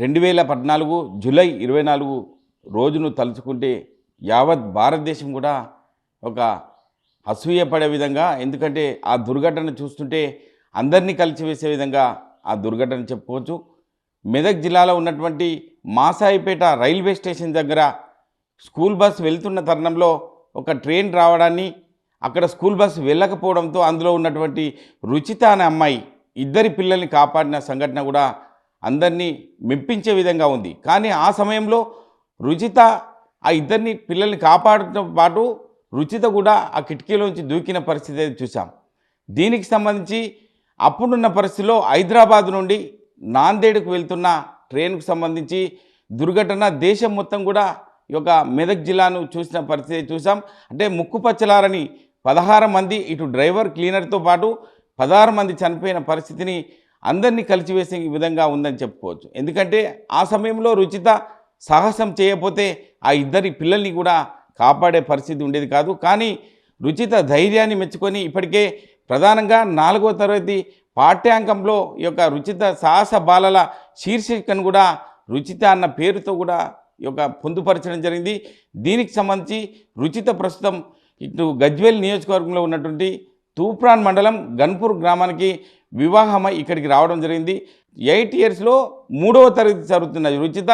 రెండు వేల పద్నాలుగు జూలై ఇరవై నాలుగు రోజును తలుచుకుంటే యావత్ భారతదేశం కూడా ఒక అసూయపడే విధంగా ఎందుకంటే ఆ దుర్ఘటన చూస్తుంటే అందరినీ కలిసివేసే విధంగా ఆ దుర్ఘటన చెప్పుకోవచ్చు. మెదక్ జిల్లాలో ఉన్నటువంటి మాసాయిపేట రైల్వే స్టేషన్ దగ్గర స్కూల్ బస్ వెళ్తున్న తరుణంలో ఒక ట్రైన్ రావడాన్ని అక్కడ స్కూల్ బస్ వెళ్ళకపోవడంతో అందులో ఉన్నటువంటి రుచిత అనే అమ్మాయి ఇద్దరి పిల్లల్ని కాపాడిన సంఘటన కూడా అందరినీ మెప్పించే విధంగా ఉంది. కానీ ఆ సమయంలో రుచిత ఆ ఇద్దరిని పిల్లల్ని కాపాడటం పాటు రుచిత కూడా ఆ కిటికీలోంచి దూకిన పరిస్థితి అయితే చూసాం దీనికి సంబంధించి అప్పుడున్న పరిస్థితిలో హైదరాబాద్ నుండి నాందేడుకు వెళ్తున్న ట్రైన్కు సంబంధించి దుర్ఘటన దేశం మొత్తం కూడా ఈ యొక్క మెదక్ జిల్లాను చూసిన పరిస్థితి చూసాం అంటే ముక్కుపచ్చలారని పదహారు మంది ఇటు డ్రైవర్ క్లీనర్తో పాటు పదహారు మంది చనిపోయిన పరిస్థితిని అందరినీ కలిసివేసే విధంగా ఉందని చెప్పుకోవచ్చు. ఎందుకంటే ఆ సమయంలో రుచిత సాహసం చేయకపోతే ఆ ఇద్దరి పిల్లల్ని కూడా కాపాడే పరిస్థితి ఉండేది కాదు. కానీ రుచిత ధైర్యాన్ని మెచ్చుకొని ఇప్పటికే ప్రధానంగా నాలుగో తరగతి పాఠ్యాంకంలో ఈ యొక్క రుచిత సాహస బాలల శీర్షికను కూడా రుచిత అన్న పేరుతో కూడా ఈ యొక్క పొందుపరచడం జరిగింది. దీనికి సంబంధించి రుచిత ప్రస్తుతం ఇటు గజ్వేల్ నియోజకవర్గంలో ఉన్నటువంటి తూప్రాన్ మండలం గన్పూర్ గ్రామానికి వివాహమై ఇక్కడికి రావడం జరిగింది. ఎయిట్ ఇయర్స్లో మూడవ తరగతి చదువుతున్న రుచిత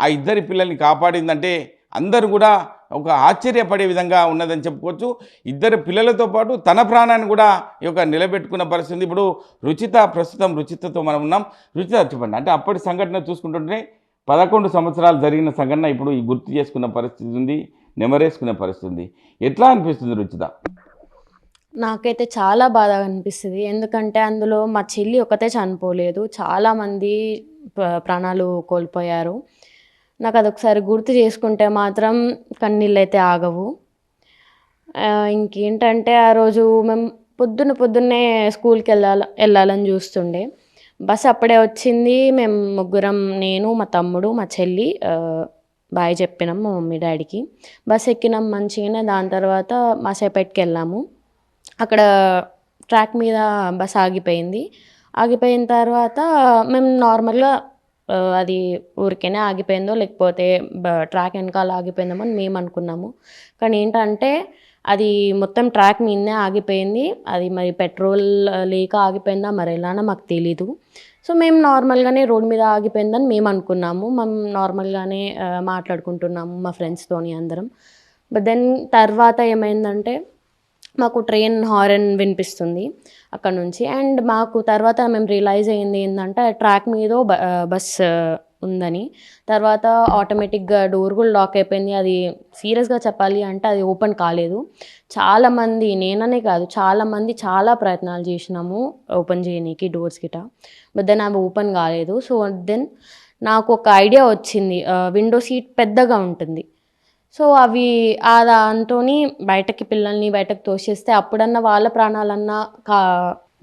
ఆ ఇద్దరి పిల్లల్ని కాపాడిందంటే అందరూ కూడా ఒక ఆశ్చర్యపడే విధంగా ఉన్నదని చెప్పుకోవచ్చు. ఇద్దరు పిల్లలతో పాటు తన ప్రాణాన్ని కూడా ఈ యొక్క నిలబెట్టుకున్న పరిస్థితి ఉంది. ఇప్పుడు రుచిత ప్రస్తుతం రుచితతో మనం ఉన్నాం. రుచిత చెప్పండి. అంటే అప్పటి సంఘటన చూసుకుంటుంటే పదకొండు సంవత్సరాలు జరిగిన సంఘటన ఇప్పుడు గుర్తు చేసుకున్న పరిస్థితి ఉంది నెమరేసుకునే పరిస్థితి ఉంది. ఎట్లా అనిపిస్తుంది రుచిత? నాకైతే చాలా బాధ అనిపిస్తుంది. ఎందుకంటే అందులో మా చెల్లి ఒకతే చనిపోలేదు. చాలామంది ప్రాణాలు కోల్పోయారు. నాకు అదొకసారి గుర్తు చేసుకుంటే మాత్రం కన్నీళ్ళు అయితే ఆగవు ఇంకేంటంటే ఆ రోజు మేము పొద్దున్న పొద్దున్నే స్కూల్కి వెళ్ళాల వెళ్ళాలని చూస్తుండే. బస్ అప్పుడే వచ్చింది. మేము ముగ్గురం నేను మా తమ్ముడు మా చెల్లి బాయ్ చెప్పినాం మా మమ్మీ డాడీకి. బస్ ఎక్కినాం మంచిగానే. దాని తర్వాత మాసేపేటకి వెళ్ళాము అక్కడ ట్రాక్ మీద బస్ ఆగిపోయింది. ఆగిపోయిన తర్వాత మేము నార్మల్గా అది ఊరికేనే ఆగిపోయిందో లేకపోతే ట్రాక్ వెనకాల ఆగిపోయిందేమో అని మేము అనుకున్నాము. కానీ ఏంటంటే అది మొత్తం ట్రాక్ మీదనే ఆగిపోయింది. అది మరి పెట్రోల్ లేక ఆగిపోయిందా మరి ఎలానో మాకు తెలీదు. సో మేము నార్మల్గానే రోడ్ మీద ఆగిపోయిందని మేము అనుకున్నాము. మేము నార్మల్గానే మాట్లాడుకుంటున్నాము మా ఫ్రెండ్స్తోని అందరం. బట్ దెన్ తర్వాత ఏమైందంటే మాకు ట్రైన్ హారన్ వినిపిస్తుంది అక్కడ నుంచి. అండ్ మాకు తర్వాత మేము రియలైజ్ అయ్యింది ఏంటంటే ట్రాక్ మీద బస్ ఉందని. తర్వాత ఆటోమేటిక్గా డోర్ కూడా లాక్ అయిపోయింది. అది సీరియస్గా చెప్పాలి అంటే అది ఓపెన్ కాలేదు. చాలామంది నేననే కాదు చాలామంది చాలా ప్రయత్నాలు చేసినాము ఓపెన్ చేయనీకి డోర్స్ గిట. బట్ దెన్ అవి ఓపెన్ కాలేదు. సో దెన్ నాకు ఒక ఐడియా వచ్చింది. విండో సీట్ పెద్దగా ఉంటుంది. సో అవి ఆ దాంతోని బయటకి పిల్లల్ని బయటకు తోసేస్తే అప్పుడన్నా వాళ్ళ ప్రాణాలన్నా కా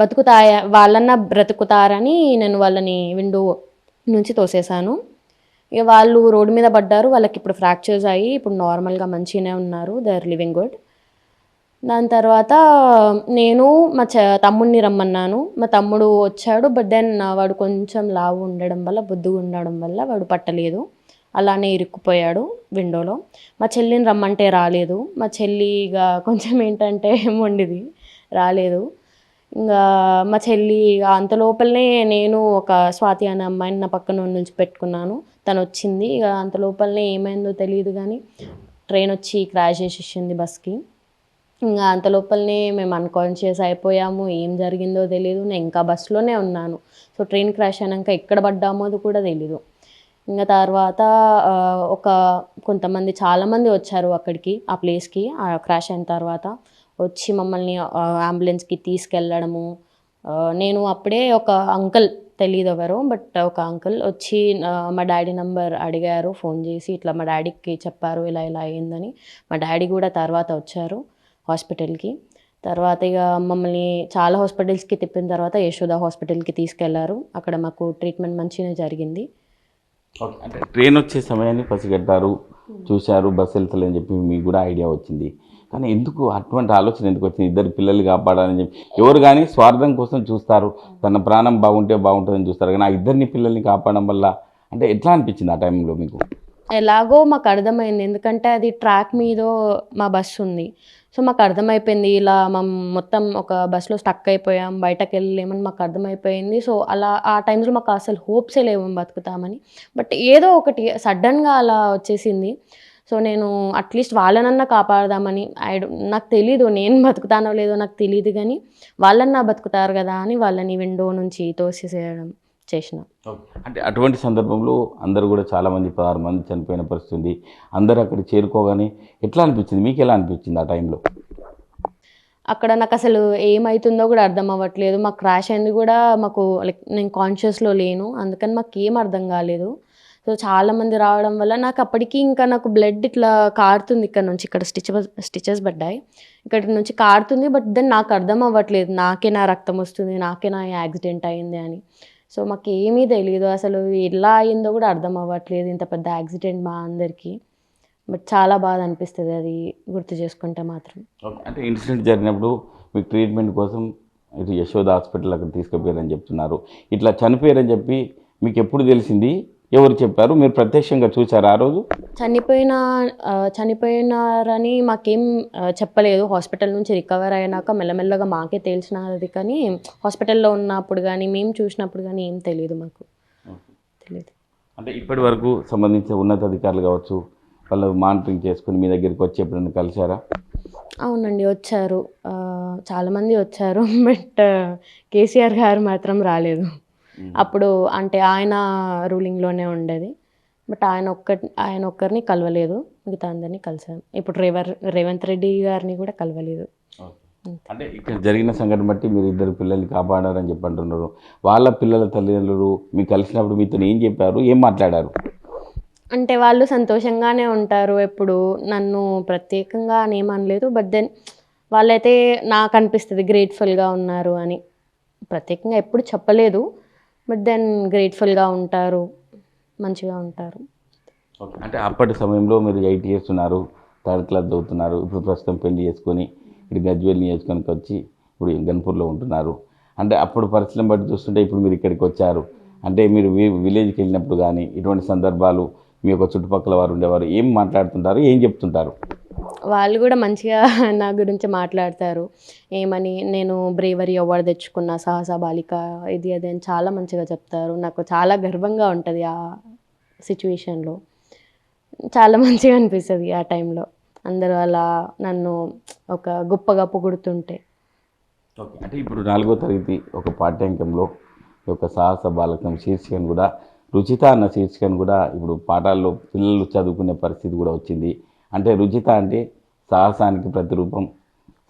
బతుకుతాయా వాళ్ళన్నా బ్రతుకుతారని నేను వాళ్ళని విండో నుంచి తోసేశాను. ఇక వాళ్ళు రోడ్డు మీద పడ్డారు వాళ్ళకి ఇప్పుడు ఫ్రాక్చర్స్ అయ్యి ఇప్పుడు నార్మల్గా మంచిగానే ఉన్నారు దే ఆర్ లివింగ్ గుడ్. దాని తర్వాత నేను మా చ తమ్ముడిని రమ్మన్నాను. మా తమ్ముడు వచ్చాడు బట్ దెన్ వాడు కొంచెం లావు ఉండడం వల్ల బొద్దుగా ఉండడం వల్ల వాడు పట్టలేదు. అలానే ఇరుక్కుపోయాడు విండోలో. మా చెల్లిని రమ్మంటే రాలేదు. మా చెల్లి ఇక కొంచెం ఏంటంటే మొండిది రాలేదు. ఇంకా మా చెల్లి అంత లోపలనే నేను ఒక స్వాతి అనే అమ్మాయిని నా పక్కన నుంచి పెట్టుకున్నాను. తను వచ్చింది. ఇక అంత లోపలనే ఏమైందో తెలియదు కానీ ట్రైన్ వచ్చి క్రాష్ చేసేసింది బస్కి. ఇంకా అంత లోపలనే మేము అన్కాన్షియస్ అయిపోయాము. ఏం జరిగిందో తెలియదు నేను ఇంకా బస్సులోనే ఉన్నాను. సో ట్రైన్ క్రాష్ అయినాక ఎక్కడ పడ్డామో అది కూడా తెలీదు. ఇంకా తర్వాత ఒక కొంతమంది చాలామంది వచ్చారు అక్కడికి ఆ ప్లేస్కి ఆ క్రాష్ అయిన తర్వాత వచ్చి మమ్మల్ని అంబులెన్స్కి తీసుకెళ్ళడము. నేను అప్పుడే ఒక అంకుల్ తెలియదు ఎవరు బట్ ఒక అంకుల్ వచ్చి మా డాడీ నంబర్ అడిగారు ఫోన్ చేసి ఇట్లా మా డాడీకి చెప్పారు ఇలా ఇలా అయిందని. మా డాడీ కూడా తర్వాత వచ్చారు హాస్పిటల్కి. తర్వాత ఇక మమ్మల్ని చాలా హాస్పిటల్స్కి తిప్పిన తర్వాత యశోద హాస్పిటల్కి తీసుకెళ్ళారు అక్కడ మాకు ట్రీట్మెంట్ మంచిగానే జరిగింది. అంటే ట్రైన్ వచ్చే సమయాన్ని పసిగట్టారు చూశారు బస్సు వెళ్తలేని చెప్పి మీకు కూడా ఐడియా వచ్చింది. కానీ ఎందుకు అటువంటి ఆలోచన ఎందుకు వచ్చింది? ఇద్దరు పిల్లలు కాపాడాలని చెప్పి. ఎవరు కానీ స్వార్థం కోసం చూస్తారు. తన ప్రాణం బాగుంటే బాగుంటుందని చూస్తారు. కానీ ఆ ఇద్దరిని పిల్లల్ని కాపాడడం వల్ల అంటే ఎట్లా అనిపించింది ఆ టైంలో మీకు? ఎలాగో మాకు అర్థమైంది. ఎందుకంటే అది ట్రాక్ మీద మా బస్సు ఉంది. సో మాకు అర్థమైపోయింది. ఇలా మనం మొత్తం ఒక బస్సులో స్టక్ అయిపోయాం. బయటకు వెళ్ళలేమని మాకు అర్థమైపోయింది. సో అలా ఆ టైమ్స్లో మాకు అసలు హోప్సే లేవు బతుకుతామని. బట్ ఏదో ఒకటి సడన్గా అలా వచ్చేసింది. సో నేను అట్లీస్ట్ వాళ్ళనన్నా కాపాడదామని. ఐ నాకు తెలీదు నేను బతుకుతానో లేదో నాకు తెలియదు కానీ వాళ్ళన్నా బతుకుతారు కదా అని వాళ్ళని విండో నుంచి తోసేసేయడం. చేసిన. అంటే అటువంటి సందర్భంలో అందరూ కూడా చాలామంది పదహారు మంది చనిపోయిన పరిస్థితి ఉంది. అందరూ అక్కడ చేరుకోగానే ఎట్లా అనిపించింది? మీకు ఎలా అనిపించింది ఆ టైంలో? అక్కడ నాకు అసలు ఏమవుతుందో కూడా అర్థం అవ్వట్లేదు. మాకు క్రాష్ అయింది కూడా మాకు లైక్ నేను కాన్షియస్లో లేను. అందుకని మాకు ఏం అర్థం కాలేదు. సో చాలా మంది రావడం వల్ల నాకు అప్పటికి ఇంకా నాకు బ్లడ్ ఇట్లా కారుతుంది ఇక్కడ నుంచి. ఇక్కడ స్టిచ్ స్టిచెస్ పడ్డాయి. ఇక్కడ నుంచి కారుతుంది బట్ దెన్ నాకు అర్థం అవ్వట్లేదు. నాకే నా రక్తం వస్తుంది నాకే నా యాక్సిడెంట్ అయింది అని. సో మాకు ఏమీ తెలియదు అసలు ఎలా అయిందో కూడా అర్థం అవ్వట్లేదు. ఇంత పెద్ద యాక్సిడెంట్ మా అందరికీ. బట్ చాలా బాధ అనిపిస్తుంది అది గుర్తు చేసుకుంటే మాత్రం. అంటే ఇన్సిడెంట్ జరిగినప్పుడు మీకు ట్రీట్మెంట్ కోసం ఇటు యశోద హాస్పిటల్ అక్కడ తీసుకుపోయారని చెప్తున్నారు. ఇట్లా చనిపోయారని చెప్పి మీకు ఎప్పుడు తెలిసింది? ఎవరు చెప్పారు? మీరు ప్రత్యక్షంగా చూసారా ఆ రోజు? చనిపోయిన చనిపోయినారని మాకేం చెప్పలేదు. హాస్పిటల్ నుంచి రికవర్ అయినాక మెల్లమెల్లగా మాకే తెలిసినది కానీ హాస్పిటల్లో ఉన్నప్పుడు కానీ మేము చూసినప్పుడు కానీ ఏం తెలియదు మాకు. తెలియదు. అంటే ఇప్పటి వరకు సంబంధించిన ఉన్నతాధికారులు కావచ్చు వాళ్ళు మానిటరింగ్ చేసుకుని మీ దగ్గరికి వచ్చి ఎప్పుడైనా కలిశారా? అవునండి వచ్చారు. చాలామంది వచ్చారు బట్ కేసీఆర్ గారు మాత్రం రాలేదు. అప్పుడు అంటే ఆయన రూలింగ్లోనే ఉండేది. బట్ ఆయన ఒక్క ఆయన ఒక్కరిని కలవలేదు. మిగతా అందరినీ కలిసాను ఇప్పుడు రేవర్ రేవంత్ రెడ్డి గారిని కూడా కలవలేదు. అంటే ఇక్కడ జరిగిన సంఘటన బట్టి మీరు ఇద్దరు పిల్లల్ని కాపాడారని చెప్పి అంటున్నారు వాళ్ళ పిల్లల తల్లిదండ్రులు మీకు కలిసినప్పుడు మీతో ఏం చెప్పారు? ఏం మాట్లాడారు? అంటే వాళ్ళు సంతోషంగానే ఉంటారు. ఎప్పుడు నన్ను ప్రత్యేకంగా అని ఏమనలేదు బట్ దెన్ వాళ్ళైతే నాకు అనిపిస్తుంది గ్రేట్ఫుల్గా ఉన్నారు అని. ప్రత్యేకంగా ఎప్పుడు చెప్పలేదు. బట్ దెన్ గ్రేట్ఫుల్గా ఉంటారు మంచిగా ఉంటారు. అంటే అప్పటి సమయంలో మీరు ఎయిట్ ఇయర్స్ ఉన్నారు థర్డ్ క్లాస్ చదువుతున్నారు ఇప్పుడు ప్రస్తుతం పెళ్ళి చేసుకొని ఇటు గజ్వేల్ నియోజకవర్గానికి వచ్చి ఇప్పుడు గన్పూర్లో ఉంటున్నారు. అంటే అప్పుడు పరిస్థితులను బట్టి చూస్తుంటే ఇప్పుడు మీరు ఇక్కడికి వచ్చారు. అంటే మీరు వి- విలేజ్కి వెళ్ళినప్పుడు కానీ ఇటువంటి సందర్భాలు మీ యొక్క చుట్టుపక్కల వారు ఉండేవారు ఏం మాట్లాడుతుంటారు ఏం చెప్తుంటారు? వాళ్ళు కూడా మంచిగా నా గురించి మాట్లాడతారు. ఏమని నేను బ్రేవరీ అవార్డు తెచ్చుకున్న సాహస బాలిక ఇది అది అని చాలా మంచిగా చెప్తారు. నాకు చాలా గర్వంగా ఉంటుంది ఆ సిచ్యువేషన్లో చాలా మంచిగా అనిపిస్తుంది ఆ టైంలో అందరూ అలా నన్ను ఒక గొప్పగా పొగుడుతుంటే. ఓకే అంటే ఇప్పుడు నాలుగో తరగతి ఒక పాఠ్యాంకంలో ఈ యొక్క సాహస బాలకం శీర్షికను కూడా రుచిత అన్న శీర్షికను కూడా ఇప్పుడు పాఠాల్లో పిల్లలు చదువుకునే పరిస్థితి కూడా వచ్చింది. అంటే రుచిత అంటే సాహసానికి ప్రతిరూపం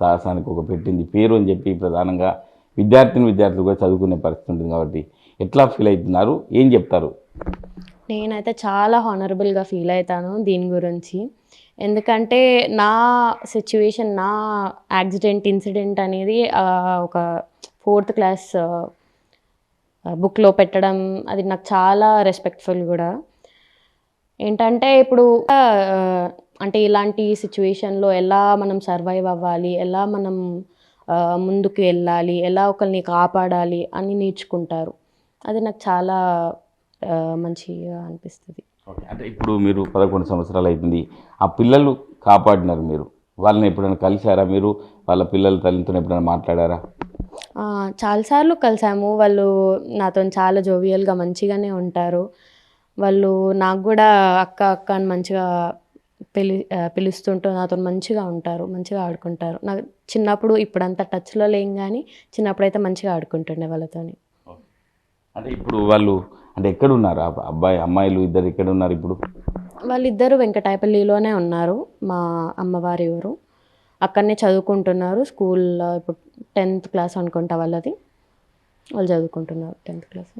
సాహసానికి ఒక పెట్టింది పేరు అని చెప్పి ప్రధానంగా విద్యార్థిని విద్యార్థులు కూడా చదువుకునే పరిస్థితి ఉంటుంది కాబట్టి ఎట్లా ఫీల్ అవుతున్నారు? ఏం చెప్తారు? నేనైతే చాలా హానరబుల్గా ఫీల్ అవుతాను దీని గురించి. ఎందుకంటే నా సిచ్యువేషన్ నా యాక్సిడెంట్ ఇన్సిడెంట్ అనేది ఒక ఫోర్త్ క్లాస్ బుక్లో పెట్టడం అది నాకు చాలా రెస్పెక్ట్ఫుల్ కూడా. ఏంటంటే ఇప్పుడు అంటే ఇలాంటి సిచ్యువేషన్లో ఎలా మనం సర్వైవ్ అవ్వాలి ఎలా మనం ముందుకు వెళ్ళాలి ఎలా ఒకరిని కాపాడాలి అని నేర్చుకుంటారు. అది నాకు చాలా మంచిగా అనిపిస్తుంది. అంటే ఇప్పుడు మీరు పదకొండు సంవత్సరాలు అవుతుంది ఆ పిల్లలు కాపాడినారు మీరు. వాళ్ళని ఎప్పుడైనా కలిశారా మీరు? వాళ్ళ పిల్లల తల్లితో ఎప్పుడైనా మాట్లాడారా? చాలాసార్లు కలిసాము. వాళ్ళు నాతో చాలా జోవియల్గా మంచిగానే ఉంటారు. వాళ్ళు నాకు కూడా అక్క అక్క అని మంచిగా పిలి పిలుస్తుంటూ నాతో మంచిగా ఉంటారు. మంచిగా ఆడుకుంటారు. నాకు చిన్నప్పుడు ఇప్పుడంతా టచ్లో లేం కానీ చిన్నప్పుడు అయితే మంచిగా ఆడుకుంటుండే వాళ్ళతోని. అంటే ఇప్పుడు వాళ్ళు అంటే ఎక్కడ ఉన్నారు అబ్బాయి అమ్మాయిలు ఇద్దరు ఎక్కడ ఉన్నారు ఇప్పుడు? వాళ్ళిద్దరూ వెంకటాయపల్లిలోనే ఉన్నారు. మా అమ్మవారి ఊరు. అక్కడనే చదువుకుంటున్నారు. స్కూల్లో ఇప్పుడు టెన్త్ క్లాస్ అనుకుంటా వాళ్ళది. వాళ్ళు చదువుకుంటున్నారు టెన్త్ క్లాస్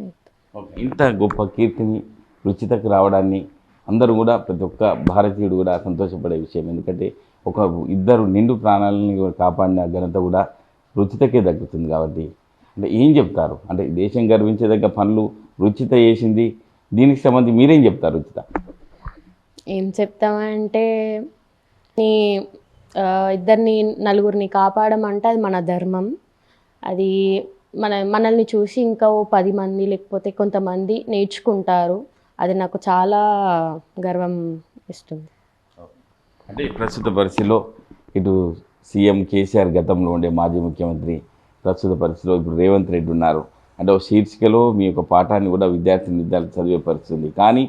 ఇంత గొప్ప కీర్తిని రుచితకు రావడాన్ని అందరూ కూడా ప్రతి ఒక్క భారతీయుడు కూడా సంతోషపడే విషయం. ఎందుకంటే ఒక ఇద్దరు నిండు ప్రాణాలని కాపాడిన ఘనత కూడా రుచితకే దక్కుతుంది కాబట్టి. అంటే ఏం చెప్తారు? అంటే దేశం గర్వించేదగ్గ పనులు రుచిత చేసింది. దీనికి సంబంధించి మీరేం చెప్తారు రుచిత? ఏం చెప్తామంటే నీ ఇద్దరిని నలుగురిని కాపాడడం అంటే అది మన ధర్మం. అది మన మనల్ని చూసి ఇంకా ఓ పది మంది లేకపోతే కొంతమంది నేర్చుకుంటారు. అది నాకు చాలా గర్వం ఇస్తుంది. అంటే ప్రస్తుత పరిస్థితిలో ఇటు సీఎం కేసీఆర్ గతంలో ఉండే మాజీ ముఖ్యమంత్రి ప్రస్తుత పరిస్థితిలో ఇప్పుడు రేవంత్ రెడ్డి ఉన్నారు. అంటే ఒక శీర్షికలో మీ యొక్క పాఠాన్ని కూడా విద్యార్థి విద్యార్థులు చదివే పరిస్థితి కానీ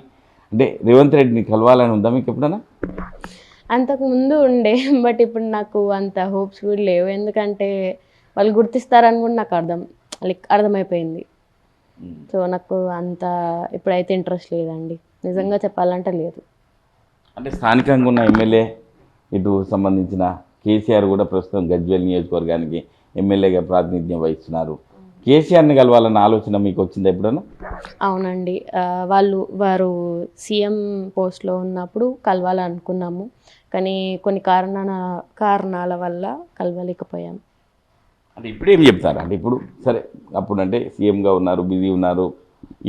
అంటే రేవంత్ రెడ్డిని కలవాలని ఉందా మీకు ఎప్పుడన్నా? అంతకు ముందు ఉండే బట్ ఇప్పుడు నాకు అంత హోప్స్ కూడా లేవు. ఎందుకంటే వాళ్ళు గుర్తిస్తారని కూడా నాకు అర్థం లైక్ అర్థమైపోయింది. సో నాకు అంత ఇప్పుడైతే ఇంట్రెస్ట్ లేదండి. నిజంగా చెప్పాలంటే లేదు. అంటే స్థానికంగా ఉన్న ఎమ్మెల్యే ఇటు సంబంధించిన కేసీఆర్ కూడా ప్రస్తుతం గజ్వేల్ నియోజకవర్గానికి ఎమ్మెల్యేగా ప్రాతినిధ్యం వహిస్తున్నారు. కేసీఆర్ని కలవాలన్న ఆలోచన మీకు వచ్చిందా ఎప్పుడైనా అవునండి. వాళ్ళు వారు సీఎం పోస్ట్లో ఉన్నప్పుడు కలవాలనుకున్నాము. కానీ కొన్ని కారణాల కారణాల వల్ల కలవలేకపోయాం. అంటే ఇప్పుడు ఏం చెప్తారు? అంటే ఇప్పుడు సరే అప్పుడు అంటే సీఎంగా ఉన్నారు బిజీ ఉన్నారు.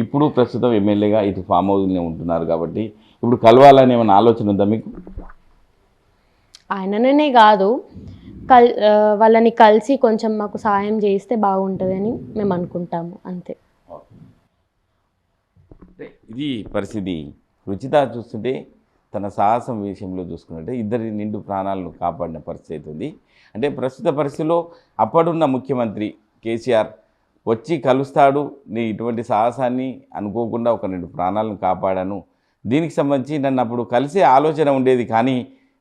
ఇప్పుడు ప్రస్తుతం ఎమ్మెల్యేగా ఇటు ఫామ్ హౌస్లోనే ఉంటున్నారు కాబట్టి ఇప్పుడు కలవాలని ఏమైనా ఆలోచన ఉందా మీకు? ఆయననే కాదు. కల్ వాళ్ళని కలిసి కొంచెం మాకు సాయం చేస్తే బాగుంటుందని మేము అనుకుంటాము. అంతే. ఇది పరిస్థితి. రుచిత చూస్తుంటే తన సాహసం విషయంలో చూసుకున్నట్టే ఇద్దరి నిండు ప్రాణాలను కాపాడిన పరిస్థితి అవుతుంది. అంటే ప్రస్తుత పరిస్థితిలో అప్పుడున్న ముఖ్యమంత్రి కేసీఆర్ వచ్చి కలుస్తాడు నీ ఇటువంటి సాహసాన్ని అనుకోకుండా ఒక రెండు ప్రాణాలను కాపాడాను. దీనికి సంబంధించి నన్ను అప్పుడు కలిసే ఆలోచన ఉండేది కానీ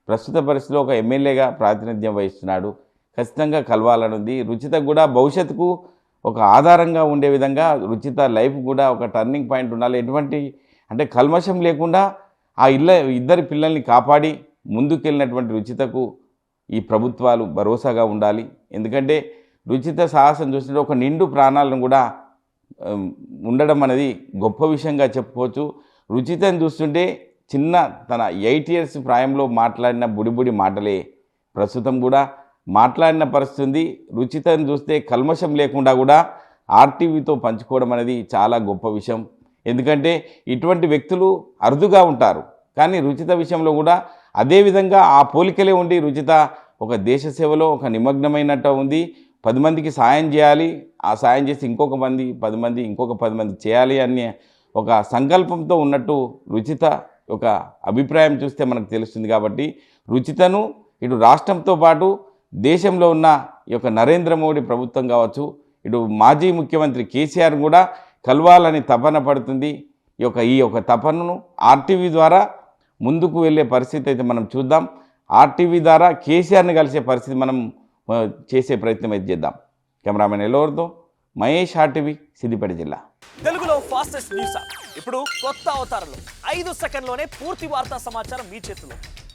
ప్రస్తుత పరిస్థితిలో ఒక ఎమ్మెల్యేగా ప్రాతినిధ్యం వహిస్తున్నాడు. ఖచ్చితంగా కలవాలని ఉంది రుచిత కూడా భవిష్యత్తుకు ఒక ఆధారంగా ఉండే విధంగా రుచిత లైఫ్ కూడా ఒక టర్నింగ్ పాయింట్ ఉండాలి. ఎటువంటి అంటే కల్మషం లేకుండా ఆ ఇళ్ళ ఇద్దరి పిల్లల్ని కాపాడి ముందుకెళ్ళినటువంటి రుచితకు ఈ ప్రభుత్వాలు భరోసాగా ఉండాలి. ఎందుకంటే రుచిత సాహసం చూస్తుంటే ఒక నిండు ప్రాణాలను కూడా ఉండడం అనేది గొప్ప విషయంగా చెప్పుకోవచ్చు. రుచితను చూస్తుంటే చిన్న తన ఎయిట్ ఇయర్స్ ప్రాయంలో మాట్లాడిన బుడిబుడి మాటలే ప్రస్తుతం కూడా. మాట్లాడిన పరిస్థితి ఉంది రుచితను చూస్తే కల్మషం లేకుండా కూడా ఆర్టీవీతో పంచుకోవడం అనేది చాలా గొప్ప విషయం. ఎందుకంటే ఇటువంటి వ్యక్తులు అరుదుగా ఉంటారు. కానీ రుచిత విషయంలో కూడా అదేవిధంగా ఆ పోలికలే ఉండి రుచిత ఒక దేశ సేవలో ఒక నిమగ్నమైనట్టు ఉంది. పది మందికి సాయం చేయాలి. ఆ సాయం చేసి ఇంకొక మంది పది మంది ఇంకొక పది మంది చేయాలి అనే ఒక సంకల్పంతో ఉన్నట్టు రుచిత ఒక అభిప్రాయం చూస్తే మనకు తెలుస్తుంది కాబట్టి రుచితను ఇటు రాష్ట్రంతో పాటు దేశంలో ఉన్న ఈ యొక్క నరేంద్ర మోడీ ప్రభుత్వం కావచ్చు ఇటు మాజీ ముఖ్యమంత్రి కేసీఆర్ కూడా కలవాలని తపన పడుతుంది. ఈ యొక్క ఈ యొక్క తపనను ఆర్టీవీ ద్వారా ముందుకు వెళ్ళే పరిస్థితి అయితే మనం చూద్దాం. ఆర్టీవీ ద్వారా కేసీఆర్ని కలిసే పరిస్థితి మనం చేసే ప్రయత్నం అయితే చేద్దాం. కెమెరామెన్ ఎల్లవరితో మహేష్ ఆర్టీవీ సిద్దిపేట జిల్లా. తెలుగులో ఫాస్టెస్ట్ న్యూస్. ఇప్పుడు కొత్త అవతారంలో ఐదు సెకండ్లోనే పూర్తి వార్తా సమాచారం మీ చేతిలో.